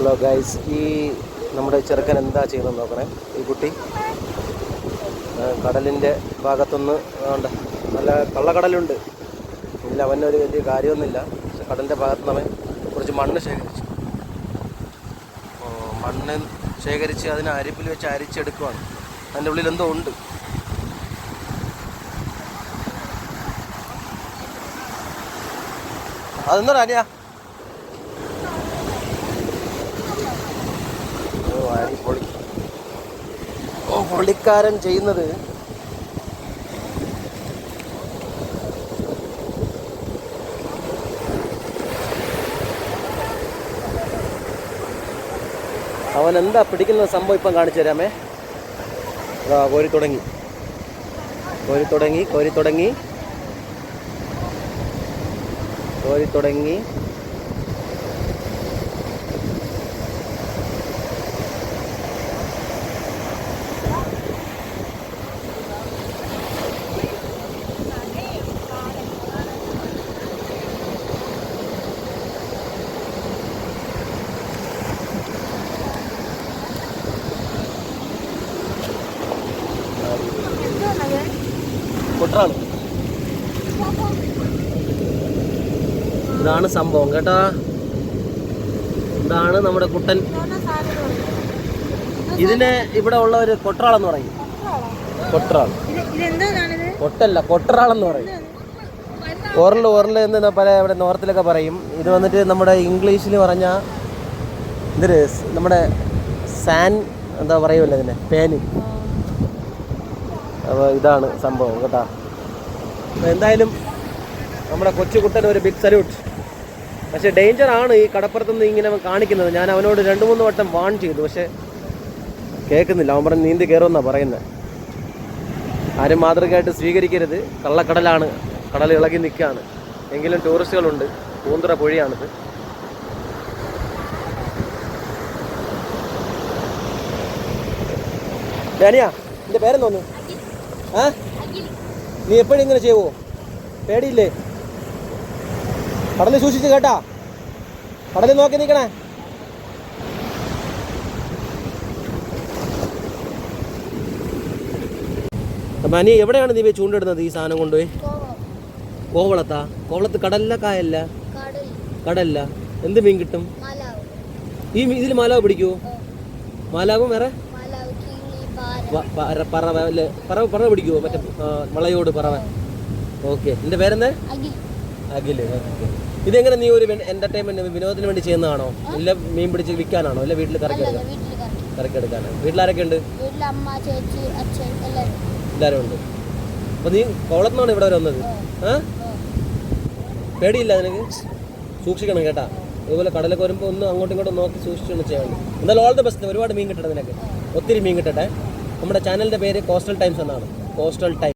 Hello guys ഈ നമ്മുടെ ചെറുക്കൻ എന്താ ചെയ്യുന്നത് നോക്കണേ? ഈ കുട്ടി കടലിന്റെ ഭാഗത്തുനിന്ന് ഉണ്ട്. നല്ല കള്ളക്കടലുണ്ട്. ഇല്ല അവനൊരു വലിയ കാര്യമൊന്നുമില്ല. പക്ഷെ കടലിന്റെ ഭാഗത്തുനിന്ന് അവൻ കുറച്ച് മണ്ണ് ശേഖരിച്ചു. മണ്ണ് ശേഖരിച്ച് അതിനെ അരിപ്പിൽ വെച്ച് അരിച്ചെടുക്കുവാണ്. അതിന്റെ ഉള്ളിൽ എന്തോ ഉണ്ട്. അതെന്താ അനിയാ? ഓ പൊളി ഓ ചെയ്യുന്നത്. അവൻ എന്താ പിടിക്കുന്ന സംഭവം ഇപ്പം കാണിച്ചു തരാമേ. ആ കോരി തുടങ്ങി. കോരി തുടങ്ങി കോരി തുടങ്ങി. കോരി തുടങ്ങി. കുട്ടറാണ് ഇതാണ് സംഭവം കേട്ടാ. ഇതാണ് നമ്മുടെ കുട്ടൻ. ഇതിനെ ഇവിടെ ഉള്ള ഒരു കൊട്ടറാളെന്ന് പറയും. കൊട്ടറാൾ. കൊട്ടല്ല കൊട്ടറാളെന്ന് പറയും. ഓറൽ ഓറൽ എന്ന് പല ഇവിടെ നോർത്തിലൊക്കെ പറയും. ഇത് വന്നിട്ട് നമ്മുടെ ഇംഗ്ലീഷിൽ പറഞ്ഞ ഇതൊരു നമ്മുടെ സാൻ എന്താ പറയുമല്ലോ ഇതിനെ? പേന്. അപ്പോൾ ഇതാണ് സംഭവം കേട്ടാ. എന്തായാലും നമ്മുടെ കൊച്ചുകുട്ടൻ ഒരു ബിഗ് സല്യൂട്ട് പക്ഷേ ഡേഞ്ചർ ആണ് ഈ കടപ്പുറത്തുനിന്ന് ഇങ്ങനെ കാണിക്കുന്നത്. ഞാൻ അവനോട് രണ്ട് മൂന്ന് വട്ടം വാൺ ചെയ്തു. പക്ഷേ കേൾക്കുന്നില്ല. അവൻ പറഞ്ഞ് നീന്തി കയറുമെന്നാണ് പറയുന്നത്. ആരും മാതൃകയായിട്ട് സ്വീകരിക്കരുത്. കള്ളക്കടലാണ്. കടൽ ഇളകി നിൽക്കുകയാണ്. എങ്കിലും ടൂറിസ്റ്റുകളുണ്ട് പൂന്തുറ പുഴയാണിത്. ഡാനിയ എന്റെ പേരെന്തോന്നു ആ? നീ എപ്പോഴും ഇങ്ങനെ ചെയ്യുമോ പേടിയില്ലേ? കടലിൽ സൂക്ഷിച്ച് കേട്ടാ. കടലിൽ നോക്കി നിൽക്കണേ. അപ്പം അനി എവിടെയാണ് നീ പോയി ചൂണ്ടിടുന്നത് ഈ സാധനം കൊണ്ടുപോയി? കോവളത്താ. കോവളത്ത് കടലില കായല്ല? കടൽ കടലില്ല എന്ത് മീൻ കിട്ടും? ഈ ഇതിൽ മാലാവ് പിടിക്കുമോ മാലാവും വേറെ മലാവ് കിളി പാര വ- പറ- പറവ അല്ലേ പറവ പറവ പിടിക്കുമോ മറ്റേ വളയോട് പറവ ഓക്കെ. നിന്റെ പേരെന്താ? അഖിൽ ഓക്കെ. ഇതെങ്ങനെ നീ ഒരു എന്റർടൈൻമെന്റ് വിനോദത്തിന് വേണ്ടി ചെയ്യുന്നതാണോ? ഇല്ല മീൻ പിടിച്ച് വിൽക്കാനാണോ? അല്ല വീട്ടിൽ കറക്കെടുക്കാൻ അല്ലല്ല എടുക്കാൻ വീട്ടിൽ കറക്കി കറക്കി എടുക്കാനാണ് വീട്ടിലാരൊക്കെ ഉണ്ട്? എല്ലാവരും ഉണ്ട്. അപ്പൊ നീ കോളത്തുനിന്നാണ് ഇവിടെ വരെ വന്നത് ആ പേടിയില്ല നിനക്ക്? സൂക്ഷിക്കണം കേട്ടാ. അതുപോലെ കടലൊക്കെ വരുമ്പോൾ ഒന്ന് അങ്ങോട്ടും ഇങ്ങോട്ടും നോക്കി സൂക്ഷിച്ചാണ് ചെയ്യണം. എന്തായാലും ഓൾ ദ ബെസ്റ്റ് ഒരുപാട് മീൻ കിട്ടട്ടെ നിനക്ക്. ഒത്തിരി മീൻ കിട്ടട്ടെ. നമ്മുടെ ചാനലിന്റെ പേര് കോസ്റ്റൽ ടൈംസ് എന്നാണ്. Coastal Time